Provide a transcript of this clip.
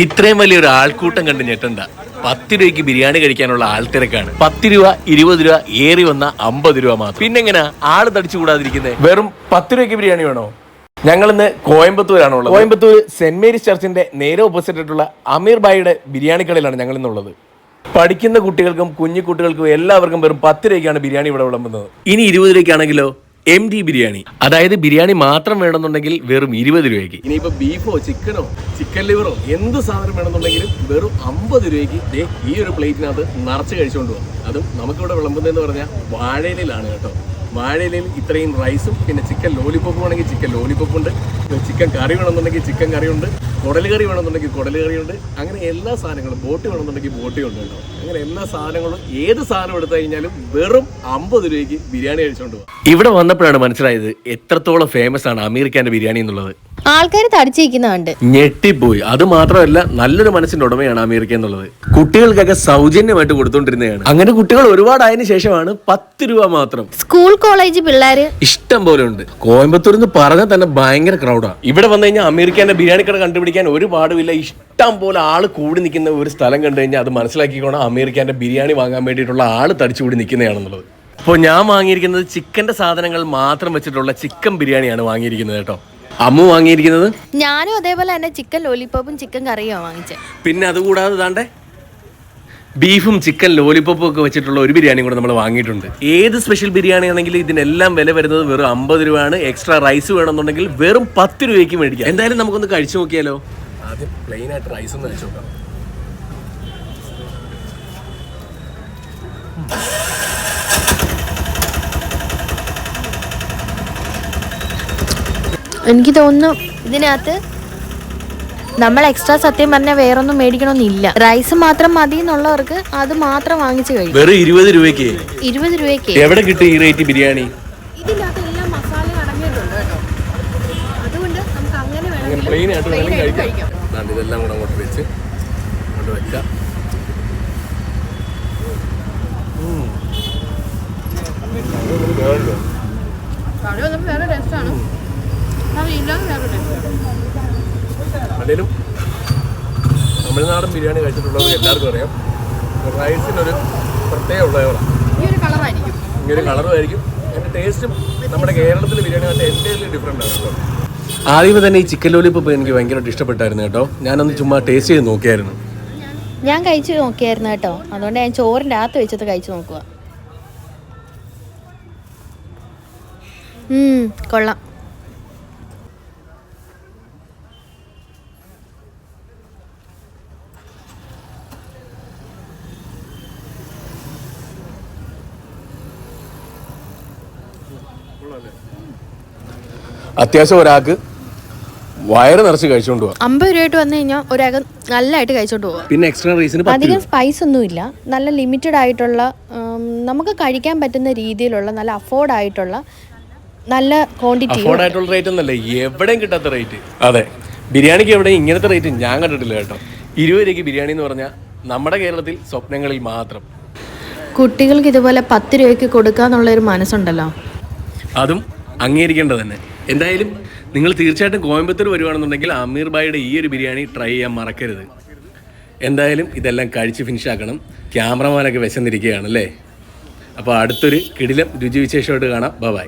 ഇത്രയും വലിയൊരു ആൾക്കൂട്ടം കണ്ട് ഞെട്ടണ്ട. പത്ത് രൂപയ്ക്ക് ബിരിയാണി കഴിക്കാനുള്ള ആൾ തിരക്കാണ്. പത്ത് രൂപ ഇരുപത് രൂപ ഏറി വന്ന അമ്പത് രൂപ മാത്രം. പിന്നെങ്ങനെ ആൾ തടിച്ചു കൂടാതിരിക്കുന്നത് വെറും പത്ത് രൂപയ്ക്ക് ബിരിയാണി വേണോ? ഞങ്ങൾ ഇന്ന് കോയമ്പത്തൂരാണ് ഉള്ളത്. കോയമ്പത്തൂർ സെന്റ് മേരീസ് ചർച്ചിന്റെ നേരെ ഓപ്പോസിറ്റ് ആയിട്ടുള്ള അമീർ ബായിയുടെ ബിരിയാണി കടയിലാണ് ഞങ്ങൾ ഇന്നുള്ളത് പഠിക്കുന്ന കുട്ടികൾക്കും കുഞ്ഞു കുട്ടികൾക്കും എല്ലാവർക്കും വെറും പത്ത് രൂപയ്ക്കാണ് ബിരിയാണി ഇവിടെ വിളമ്പുന്നത്. ഇനി ഇരുപത് രൂപയ്ക്കാണെങ്കിലോ? M D biryani. അതായത് ബിരിയാണി മാത്രം വേണമെന്നുണ്ടെങ്കിൽ വെറും ഇരുപത് രൂപയ്ക്ക്. ഇനിയിപ്പോ ബീഫോ ചിക്കനോ ചിക്കൻ ലിവറോ എന്ത് സാധനം വേണമെന്നുണ്ടെങ്കിലും വെറും അമ്പത് രൂപയ്ക്ക് ഈ ഒരു പ്ലേറ്റിനകത്ത് നിറച്ച് കഴിച്ചുകൊണ്ട് പോകും അതും നമുക്കിവിടെ വിളമ്പുന്നതെന്ന് പറഞ്ഞാൽ വാഴയിലാണ് കേട്ടോ. വാഴയിലിൽ ഇത്രയും റൈസും പിന്നെ ചിക്കൻ ലോലിപ്പോപ്പ് വേണമെങ്കിൽ ചിക്കൻ ലോലിപ്പോപ്പ് ഉണ്ട്. ചിക്കൻ കറി വേണമെന്നുണ്ടെങ്കിൽ ചിക്കൻ കറി ഉണ്ട്. കുടൽ കറി വേണമെന്നുണ്ടെങ്കിൽ കുടൽ കറി ഉണ്ട് അങ്ങനെ എല്ലാ സാധനങ്ങളും ബോട്ടി വേണമെന്നുണ്ടെങ്കിൽ ബോട്ടി ഉണ്ട് കേട്ടോ. അങ്ങനെ എല്ലാ സാധനങ്ങളും ഏത് സാധനം എടുത്തു കഴിഞ്ഞാലും വെറും അമ്പത് രൂപയ്ക്ക് ബിരിയാണി കഴിച്ചുകൊണ്ട് പോകും. ഇവിടെ വന്നപ്പോഴാണ് മനസ്സിലായത് എത്രത്തോളം ഫേമസ് ആണ് അമീർക്കാന്റെ ബിരിയാണി എന്നുള്ളത്. ആൾക്കാർ തടിച്ചിരിക്കുന്നുണ്ട് ഞെട്ടിപ്പോയി. അത് മാത്രമല്ല നല്ലൊരു മനസ്സിന്റെ ഉടമയാണ് അമേരിക്ക എന്നുള്ളത്. കുട്ടികൾക്കൊക്കെ സൗജന്യമായിട്ട് കൊടുത്തോണ്ടിരുന്നതാണ്. അങ്ങനെ കുട്ടികൾ ഒരുപാടായതിനു ശേഷമാണ് പത്ത് രൂപ മാത്രം. സ്കൂൾ കോളേജ് പിള്ളേര് ഇഷ്ടം പോലെ ഉണ്ട്. കോയമ്പത്തൂർ എന്ന് പറഞ്ഞാൽ തന്നെ ഭയങ്കര ക്രൗഡാണ് ഇവിടെ വന്നു കഴിഞ്ഞാൽ അമേരിക്കന്റെ ബിരിയാണി കട കണ്ടുപിടിക്കാൻ ഒരു പാടുമില്ല ഇഷ്ടം പോലെ ആൾ കൂടി നിൽക്കുന്ന ഒരു സ്ഥലം കണ്ടു കഴിഞ്ഞാൽ അത് മനസ്സിലാക്കിക്കോണം. അമേരിക്കന്റെ ബിരിയാണി വാങ്ങാൻ വേണ്ടിയിട്ടുള്ള ആൾ തടിച്ചുകൂടി നിൽക്കുന്നതാണെന്നുള്ളത്. അപ്പോൾ ഞാൻ വാങ്ങിയിരിക്കുന്നത് ചിക്കന്റെ സാധനങ്ങൾ മാത്രം വെച്ചിട്ടുള്ള ചിക്കൻ ബിരിയാണിയാണ് വാങ്ങിയിരിക്കുന്നത് കേട്ടോ. അമ്മു വാങ്ങിയിരിക്കുന്നത്? ഞാനും അതേപോലെ തന്നെ ചിക്കൻ ലോലിപ്പോപ്പും ചിക്കൻ കറിയും വാങ്ങിച്ചത് പിന്നെ അതുകൂടാതെ താണ്ടേ ബീഫും ചിക്കൻ ലോലിപ്പോപ്പും ഒക്കെ വെച്ചിട്ടുള്ള ഒരു ബിരിയാണി കൂടെ നമ്മൾ വാങ്ങിയിട്ടുണ്ട്. ഏത് സ്പെഷ്യൽ ബിരിയാണി ആണെങ്കിലും ഇതിനെല്ലാം വില വരുന്നത് വെറും അമ്പത് രൂപയാണ്. എക്സ്ട്രാ റൈസ് വേണമെന്നുണ്ടെങ്കിൽ വെറും പത്ത് രൂപയ്ക്ക് മേടിക്കാം. എന്തായാലും നമുക്കൊന്ന് കഴിച്ചു നോക്കിയാലോ? ആദ്യം പ്ലെയിൻ ആയിട്ട് റൈസ് ഒന്ന് കഴിച്ചു നോക്കാം. എനിക്ക് തോന്നുന്നു ഇതിനകത്ത് നമ്മൾ എക്സ്ട്രാ സത്യം പറഞ്ഞാൽ വേറൊന്നും മേടിക്കണമെന്നില്ല റൈസ് മാത്രം മതി എന്നുള്ളവർക്ക് അത് മാത്രം വാങ്ങിച്ചു കഴിയും വെറും ഇരുപത് രൂപയ്ക്ക്. ഇരുപത് രൂപയ്ക്ക്. എവിടെ കിട്ടും ഈ റേറ്റ് ബിരിയാണി? ഇതിനകത്ത് എല്ലാം മസാല അടങ്ങിയിട്ടുണ്ട് കേട്ടോ. അതുകൊണ്ട് നമുക്ക് അങ്ങനെ അങ്ങനെ പ്ലെയിൻ ആയിട്ട് വേണമെങ്കിൽ കഴിക്കാം. ഇതെല്ലാം കൂടെ അങ്ങോട്ട് വെച്ച് അങ്ങോട്ട് വെക്കാം. ഉം. വേറെ ടേസ്റ്റാണ് അല്ലെങ്കിലും തമിഴ്നാടൻ ബിരിയാണി കഴിച്ചിട്ടുള്ളവർ എല്ലാവർക്കും അറിയാം. റൈസിനൊരു പ്രത്യേക ഫ്ലേവറാണ്. ഈ ഒരു കളറായിരിക്കും. ഇങ്ങനെ കളറും ആയിരിക്കും അതിന്റെ ടേസ്റ്റും നമ്മുടെ കേരളത്തിലെ ബിരിയാണി മറ്റേ എന്റെ ഡിഫറെന്റ് ആണ് ആദ്യമേ തന്നെ ഈ ചിക്കൻ ലോലിപ്പ് എനിക്ക് ഭയങ്കരമായിട്ട് ഇഷ്ടപ്പെട്ടായിരുന്നു കേട്ടോ. ഞാനൊന്ന് ചുമ്മാ ടേസ്റ്റ് ചെയ്ത് നോക്കിയായിരുന്നു. ഞാൻ കഴിച്ചു നോക്കിയായിരുന്നു കേട്ടോ. അതുകൊണ്ട് ഞാൻ ചോറിന്റെ അകത്ത് വെച്ചത് കഴിച്ചു നോക്കുക കൊള്ളാം. അത്യാവശ്യം ഒരാൾക്ക് വയറ് നിറച്ച് കഴിച്ചോണ്ട് പോവാം. അമ്പത് രൂപയായിട്ട് വന്നു കഴിഞ്ഞാൽ ഒരാൾക്ക് നല്ലതായിട്ട് കഴിച്ചോണ്ട് പോവാം. പിന്നെ എക്സ്ട്രാ റൈസിന് അധികം സ്പൈസ് ഒന്നുമില്ല നല്ല ലിമിറ്റഡ് ആയിട്ടുള്ള നമുക്ക് കഴിക്കാൻ പറ്റുന്ന രീതിയിലുള്ള നല്ല അഫോർഡ് ആയിട്ടുള്ള നല്ല ക്വാണ്ടിറ്റി അഫോർഡ് ആയിട്ടുള്ള റേറ്റ് ഒന്നല്ല എവിടെയും കിട്ടാത്ത റേറ്റ് അതെ. ബിരിയാണിക്ക് എവിടെ ഇങ്ങനത്തെ റേറ്റ് ഞാൻ കണ്ടിട്ടില്ല കേട്ടോ. ഇരുപത് രൂപയ്ക്ക് ബിരിയാണി എന്ന് പറഞ്ഞാൽ നമ്മുടെ കേരളത്തിൽ സ്വപ്നങ്ങളിൽ മാത്രം. കുട്ടികൾക്ക് ഇതുപോലെ പത്ത് രൂപയ്ക്ക് കൊടുക്കാന്നുള്ള ഒരു മനസ്സുണ്ടല്ലോ. അതും അംഗീകരിക്കേണ്ടത് തന്നെ. എന്തായാലും നിങ്ങൾ തീർച്ചയായിട്ടും കോയമ്പത്തൂർ വരുവാണെന്നുണ്ടെങ്കിൽ അമീർ ബായിയുടെ ഈ ഒരു ബിരിയാണി ട്രൈ ചെയ്യാൻ മറക്കരുത്. എന്തായാലും ഇതെല്ലാം കഴിച്ച് ഫിനിഷ് ആക്കണം. ക്യാമറമാനൊക്കെ വിശന്നിരിക്കുകയാണ് അല്ലേ? അപ്പോൾ അടുത്തൊരു കിടിലം രുചിവിശേഷമായിട്ട് കാണാം. ബൈ